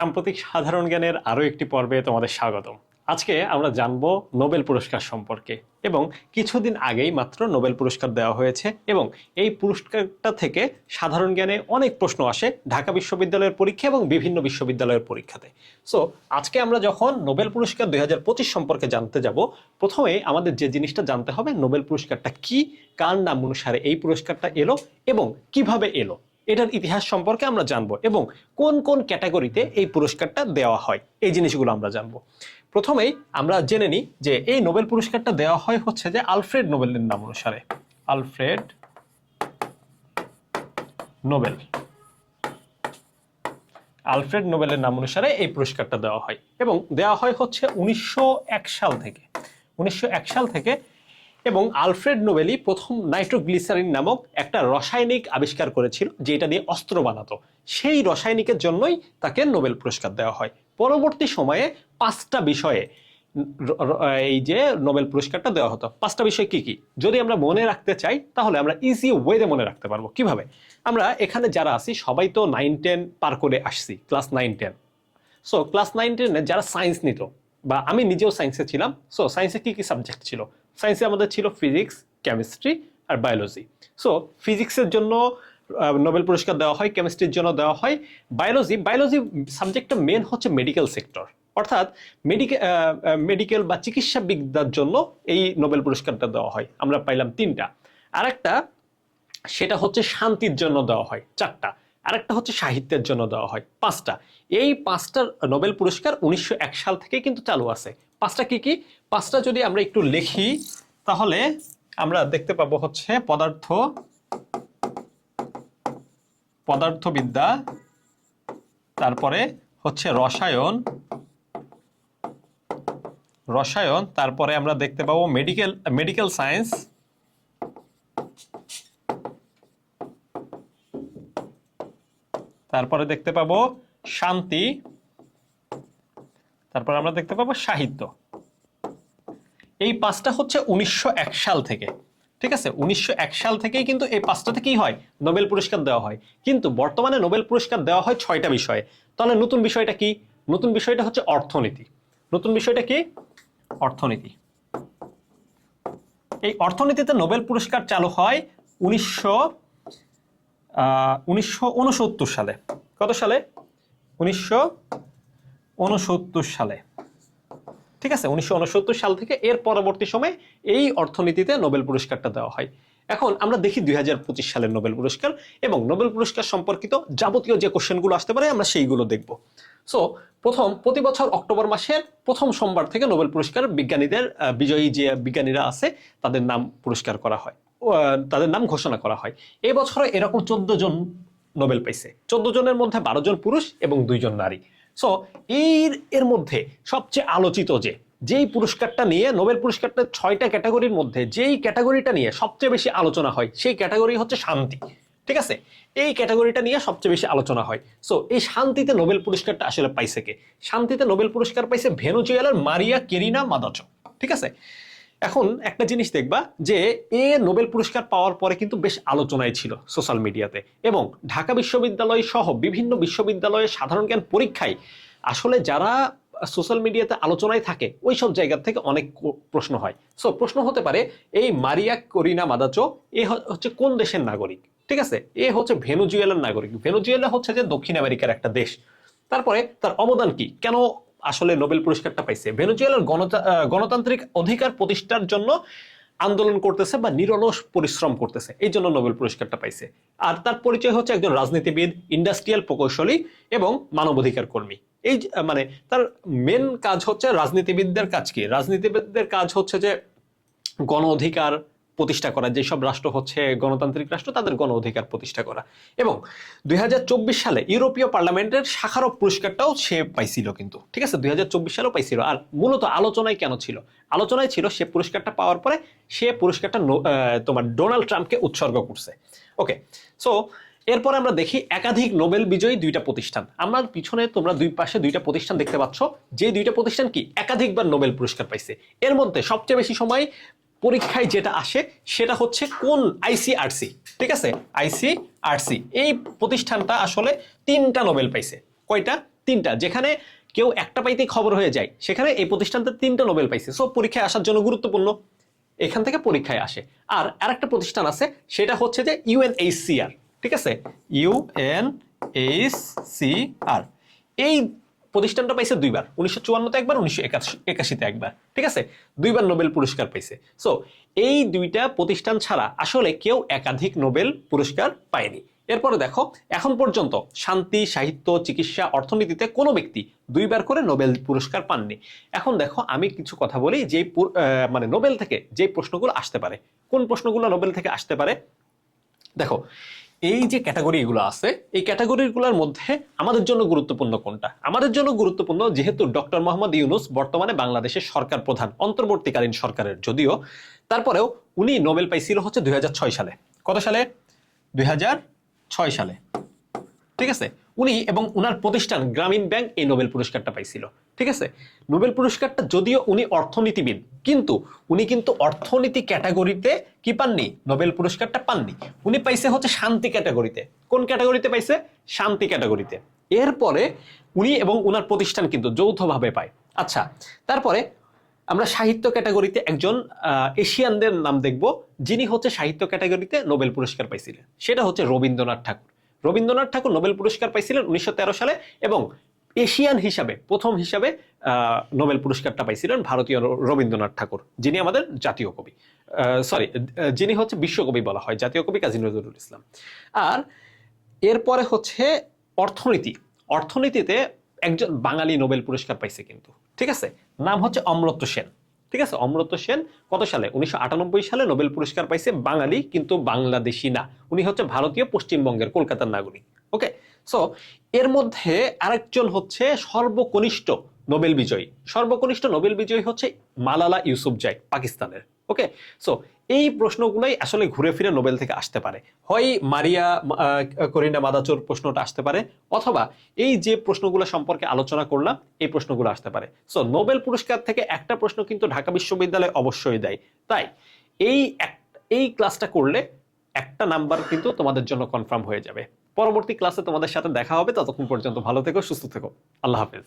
সাম্প্রতিক সাধারণ জ্ঞানের আরও একটি পর্বে তোমাদের স্বাগতম। আজকে আমরা জানব নোবেল পুরস্কার সম্পর্কে এবং কিছুদিন আগেই মাত্র নোবেল পুরস্কার দেওয়া হয়েছে এবং এই পুরস্কারটা থেকে সাধারণ জ্ঞানে অনেক প্রশ্ন আসে ঢাকা বিশ্ববিদ্যালয়ের পরীক্ষা এবং বিভিন্ন বিশ্ববিদ্যালয়ের পরীক্ষাতে। সো আজকে আমরা যখন নোবেল পুরস্কার দু হাজার পঁচিশ সম্পর্কে জানতে যাব, প্রথমে আমাদের যে জিনিসটা জানতে হবে, নোবেল পুরস্কারটা কি, কার নাম অনুসারে এই পুরস্কারটা এলো এবং কীভাবে এলো। এটার ইতিহাস সম্পর্কে আমরা জানব এবং কোন কোন ক্যাটাগরিতে এই পুরস্কারটা দেওয়া হয়, এই জিনিসগুলো আমরা জানব। প্রথমেই আমরা জেনে নিই যে এই নোবেল পুরস্কারটা দেওয়া হয় হচ্ছে যে আলফ্রেড নোবেলের নাম অনুসারে। Alfred Nobel. আলফ্রেড নোবেলের নাম অনুসারে এই পুরস্কারটা দেওয়া হয় এবং দেওয়া হয় হচ্ছে উনিশশো এক সাল থেকে। উনিশশো এক সাল থেকে এবং আলফ্রেড নোবেলই প্রথম নাইট্রোগ্লিসারিন নামক একটা রাসায়নিক আবিষ্কার করেছিল, যেটা দিয়ে অস্ত্র বানাতো। সেই রাসায়নিকের জন্যই তাকে নোবেল পুরস্কার দেওয়া হয়। পরবর্তী সময়ে পাঁচটা বিষয়ে এই যে নোবেল পুরস্কারটা দেওয়া হতো। পাঁচটা বিষয় কি কি? যদি আমরা মনে রাখতে চাই, তাহলে আমরা ইজি ওয়েতে মনে রাখতে পারব। কীভাবে? আমরা এখানে যারা আছি, সবাই তো নাইন টেন পার করে আসছি class nine ten so class nine টেনে যারা সায়েন্স নিত, বা আমি নিজেও সায়েন্সে ছিলাম সো সায়েন্সে কি কি সাবজেক্ট ছিল? সায়েন্সে আমাদের ছিল ফিজিক্স, কেমিস্ট্রি আর বায়োলজি। সো ফিজিক্সের জন্য নোবেল পুরস্কার দেওয়া হয়, কেমিস্ট্রির জন্য দেওয়া হয়। বায়োলজি বায়োলজি সাবজেক্টটা মেন হচ্ছে মেডিকেল সেক্টর অর্থাৎ মেডিকেল মেডিকেল বা চিকিৎসা বিদ্যার জন্য এই নোবেল পুরস্কারটা দেওয়া হয়। আমরা পাইলাম তিনটা। আরেকটা, সেটা হচ্ছে শান্তির জন্য দেওয়া হয়, চারটা। আরেকটা হচ্ছে সাহিত্যের জন্য দেওয়া হয়, পাঁচটা। এই পাঁচটা নোবেল পুরস্কার উনিশশো এক সাল থেকে কিন্তু চালু আছে। পাঁচটা কি কি? পাঁচটা যদি আমরা একটু লিখি, তাহলে আমরা দেখতে পাবো হচ্ছে পদার্থ, পদার্থবিদ্যা, তারপরে হচ্ছে রসায়ন রসায়ন, তারপরে আমরা দেখতে পাবো মেডিকেল মেডিকেল সায়েন্স তারপরে দেখতে পাবো শান্তি। তারপর আমরা দেখতে পাবো সাহিত্য। এই পাঁচটা হচ্ছে উনিশশো এক সাল থেকে। ঠিক আছে? উনিশশো এক সাল থেকেই কিন্তু এই পাঁচটা থেকেই হয়, নোবেল পুরস্কার দেওয়া হয়। কিন্তু বর্তমানে নোবেল পুরস্কার দেওয়া হয় ছয়টা বিষয়ে। তাহলে নতুন বিষয়টা কি? নতুন বিষয়টা হচ্ছে অর্থনীতি। নতুন বিষয়টা কি? অর্থনীতি। এই অর্থনীতিতে নোবেল পুরস্কার চালু হয় উনিশশো উনিশশো উনসত্তর সালে। কত সালে? উনিশশো উনসত্তর সালে। ঠিক আছে? উনিশশো উনসত্তর সাল থেকে এর পরবর্তী সময়ে এই অর্থনীতিতে নোবেল পুরস্কারটা দেওয়া হয়। এখন আমরা দেখি দুই হাজার পঁচিশ সালের নোবেল পুরস্কার এবং নোবেল পুরস্কার সম্পর্কিত যাবতীয় যে কোশ্চেনগুলো আসতে পারে আমরা সেইগুলো দেখব। সো প্রথম, প্রতি বছর অক্টোবর মাসের প্রথম সোমবার থেকে নোবেল পুরস্কার বিজ্ঞানীদের বিজয়ী যে বিজ্ঞানীরা আছে, তাদের নাম পুরস্কার করা হয়। তাদের নাম ঘোষণা করা হয়। এবছরে এরকম চোদ্দ জন নোবেল পাইছে। চোদ্দ জনের মধ্যে বারো জন পুরুষ এবং দুইজন নারী। সো এর এর মধ্যে সবচেয়ে আলোচিত যে, যেই পুরস্কারটা নিয়ে, নোবেল পুরস্কারটা ছয়টা ক্যাটাগরির মধ্যে যেই ক্যাটাগরিটা নিয়ে সবচেয়ে বেশি আলোচনা হয়, সেই ক্যাটাগরি হচ্ছে শান্তি। ঠিক আছে? এই ক্যাটাগরিটা নিয়ে সবচেয়ে বেশি আলোচনা হয়। সো এই শান্তিতে নোবেল পুরস্কারটা আসলে পাইছে কে? শান্তিতে নোবেল পুরস্কার পাইছে ভেনুজুয়েলার মারিয়া কেরিনা মাদাচো। ঠিক আছে? এখন একটা জিনিস দেখবা যে এ নোবেল পুরস্কার পাওয়ার পরে কিন্তু বেশ আলোচনায় ছিল সোশ্যাল মিডিয়াতে এবং ঢাকা বিশ্ববিদ্যালয় সহ বিভিন্ন বিশ্ববিদ্যালয়ে সাধারণ জ্ঞান পরীক্ষায় আসলে যারা সোশ্যাল মিডিয়াতে আলোচনায় থাকে ওই সব জায়গা থেকে অনেক প্রশ্ন হয়। সো প্রশ্ন হতে পারে, এই মারিয়া করিনা মাদাচো, এ হচ্ছে কোন দেশের নাগরিক? ঠিক আছে? এ হচ্ছে ভেনুজুয়েলার নাগরিক। ভেনুজুয়েলা হচ্ছে যে দক্ষিণ আমেরিকার একটা দেশ। তারপরে তার অবদান কি? কেন আসলে নোবেল পুরস্কারটা পাইছে। ভেনেজুয়েলার গণতা- গণতান্ত্রিক অধিকার প্রতিষ্ঠার জন্য আন্দোলন করতেছে বা নিরলস পরিশ্রম করতেছে। এই জন্য নোবেল পুরস্কারটা পাইছে। আর তার পরিচয় হচ্ছে একজন রাজনীতিবিদ, ইন্ডাস্ট্রিয়াল প্রকৌশলী এবং মানবাধিকার কর্মী। এই মানে তার মেন কাজ হচ্ছে রাজনীতিবিদদের কাজ কি? রাজনীতিবিদদের কাজ হচ্ছে যে গণ অধিকার প্রতিষ্ঠা করা, যেসব রাষ্ট্র হচ্ছে গণতান্ত্রিক রাষ্ট্র, তাদের গণ অধিকার প্রতিষ্ঠা করা। এবং দুই হাজার চব্বিশ সালে ইউরোপীয় পার্লামেন্টের শাখারভ পুরস্কারটাও সে পাইছিল কিন্তু, ঠিক আছে? দুই হাজার চব্বিশ সালেও পাইছিল। আর মূলত আলোচনায় কেন ছিল? আলোচনায় ছিল সে পুরস্কারটা পাওয়ার পরে সে পুরস্কারটা তোমার ডোনাল্ড ট্রাম্পকে উৎসর্গ করছে। ওকে, সো এরপরে আমরা দেখি একাধিক নোবেল বিজয়ী দুইটা প্রতিষ্ঠান। আমার পিছনে তোমরা দুই পাশে দুইটা প্রতিষ্ঠান দেখতে পাচ্ছ। যে দুইটা প্রতিষ্ঠান কি? একাধিকবার নোবেল পুরস্কার পাইছে। এর মধ্যে সবচেয়ে বেশি সময় পরীক্ষায় যেটা আসে সেটা হচ্ছে কোন আইসিআরসি ঠিক আছে? আইসিআরসি এই প্রতিষ্ঠানটা আসলে তিনটা নোবেল পাইছে। কয়টা? তিনটা। যেখানে কেউ একটা পাইতেই খবর হয়ে যায়, সেখানে এই প্রতিষ্ঠানটা তিনটা নোবেল পাইছে। সো পরীক্ষায় আসার জন্য গুরুত্বপূর্ণ। এখান থেকে পরীক্ষায় আসে। আর আরেকটা প্রতিষ্ঠান আছে, সেটা হচ্ছে যে ইউএনএইচসিআর ঠিক আছে? UN H C R. এই প্রতিষ্ঠানটা পাইছে দুইবার। উনিশশো চুয়ান্নতে একবার, উনিশশো একাশিতে একবার। ঠিক আছে? দুইবার নোবেল পুরস্কার পাইছে। সো এই দুইটা প্রতিষ্ঠান ছাড়া আসলে কেউ একাধিক নোবেল পুরস্কার পায়নি। এরপরে দেখো, এখন পর্যন্ত শান্তি, সাহিত্য, চিকিৎসা, অর্থনীতিতে কোনো ব্যক্তি দুইবার করে নোবেল পুরস্কার পাননি। এখন দেখো, আমি কিছু কথা বলি যে মানে নোবেল থেকে যে প্রশ্নগুলো আসতে পারে। কোন প্রশ্নগুলো নোবেল থেকে আসতে পারে? দেখো এই যে ক্যাটাগরিগুলো আছে, এই ক্যাটাগরিগুলোর মধ্যে আমাদের জন্য গুরুত্বপূর্ণ কোনটা? আমাদের জন্য গুরুত্বপূর্ণ যেহেতু ডক্টর মোহাম্মদ ইউনুস বর্তমানে বাংলাদেশের সরকার প্রধান, অন্তর্বর্তীকালীন সরকারের। যদিও তারপরেও উনি নোবেল পাইছিল হচ্ছে দুই হাজার ছয় সালে। কত সালে? দুই হাজার ছয় সালে। ঠিক আছে? উনি এবং উনার প্রতিষ্ঠান গ্রামীণ ব্যাংক এই নোবেল পুরস্কারটা পাইছিল, ঠিক আছে? নোবেল পুরস্কারটা যদিও উনি অর্থনীতিবিদ, কিন্তু উনি কিন্তু অর্থনীতি ক্যাটাগরিতে কি পাননি? নোবেল পুরস্কারটা পাননি। উনি পাইছে হচ্ছে শান্তি ক্যাটাগরিতে। কোন ক্যাটাগরিতে পাইছে? শান্তি ক্যাটাগরিতে। এরপরে উনি এবং উনার প্রতিষ্ঠান কিন্তু যৌথভাবে পায়। আচ্ছা তারপরে আমরা সাহিত্য ক্যাটাগরিতে একজন এশিয়ানদের নাম দেখব, যিনি হচ্ছে সাহিত্য ক্যাটাগরিতে নোবেল পুরস্কার পাইছিলেন। সেটা হচ্ছে রবীন্দ্রনাথ ঠাকুর। রবীন্দ্রনাথ ঠাকুর নোবেল পুরস্কার পাইছিলেন উনিশশো তেরো সালে এবং এশিয়ান হিসাবে, প্রথম হিসাবে নোবেল পুরস্কারটা পাইছিলেন ভারতীয় রবীন্দ্রনাথ ঠাকুর, যিনি আমাদের জাতীয় কবি। সরি যিনি হচ্ছে বিশ্বকবি বলা হয়, জাতীয় কবি কাজী নজরুল ইসলাম। আর এরপরে হচ্ছে অর্থনীতি। অর্থনীতিতে একজন বাঙালি নোবেল পুরস্কার পাইছে কিন্তু, ঠিক আছে? নাম হচ্ছে অমরত্ব সেন। ঠিক আছে? অমরত্ব সেন কত সালে? উনিশশো আটানব্বই সালে নোবেল পুরস্কার পাইছে বাঙালি, কিন্তু বাংলাদেশি না। উনি হচ্ছে ভারতীয় পশ্চিমবঙ্গের কলকাতার নাগরিক, ওকে? সো এর মধ্যে আরেকজন হচ্ছে সর্বকনিষ্ঠ নোবেল বিজয়ী। সর্বকনিষ্ঠ নোবেল বিজয়ী হচ্ছে মালালা ইউসুফ ইউসুফজাই পাকিস্তানের। ওকে সো এই প্রশ্নগুলোই আসলে ঘুরে ফিরে নোবেল থেকে আসতে পারে। হয় মারিয়া করিনা মাদাচোর প্রশ্নটা আসতে পারে, অথবা এই যে প্রশ্নগুলো সম্পর্কে আলোচনা করলাম, এই প্রশ্নগুলো আসতে পারে। সো নোবেল পুরস্কার থেকে একটা প্রশ্ন কিন্তু ঢাকা বিশ্ববিদ্যালয় অবশ্যই দেয়। তাই এই এই ক্লাসটা করলে একটা নাম্বার কিন্তু তোমাদের জন্য কনফার্ম হয়ে যাবে। পরবর্তী ক্লাসে তোমাদের সাথে দেখা হবে। ততক্ষণ পর্যন্ত ভালো থেকো, সুস্থ থেকো। আল্লাহ হাফেজ।